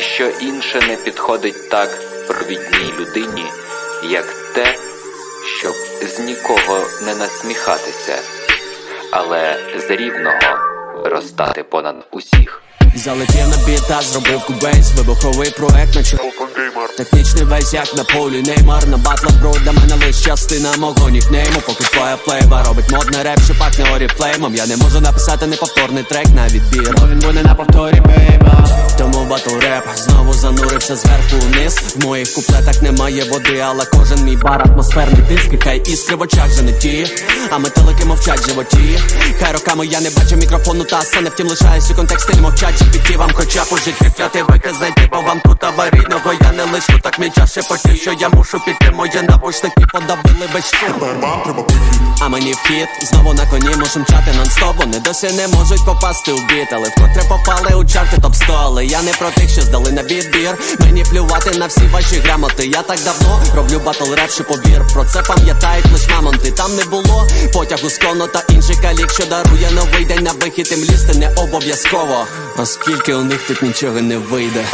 Ніщо інше не підходить так провідній людині, як те, щоб з нікого не насміхатися, але з рівного виростати понад усіх. Залетів на біта, зробив кубейс, вибуховий проект на чому Технічний весь як на полі неймар. На батлах бро для мене лиш частина мого нікнейму. Поки твоя плейба робить модний реп, що пахне оріфлеймом. Я не можу написати неповторний трек на відбір Бо він буде на повторі, бейба Тому батл реп. Знову занурився зверху вниз. В моїх куплетах немає води, але кожен мій бар атмосферний тиск І Хай іскри в очах же не ті, а метелики мовчать животі. Хай роками я не бачу мікрофону та сцени Втім лишаюсь у контексті мовчать GPT вам хоча б у житті. Вики Бо вам тут аварійного я не Так мій час. Шепотів, що я мушу піти. Мої напушники подавили весь треба а мені вхід знову на коні можем мчати нон-стоп. Вони досі не можуть попасти у біт, але вкотре попали у чарти топ 100 Але я не про тих, що здали на відбір. Мені плювати на всі ваші грамоти. Я так давно роблю батл реп, що повір Про це пам'ятають лиш мамонти. Там не було потягу з коно та інший калік, що дарує новий день на вихід. Тим лізти не обов'язково, оскільки у них тут нічого не вийде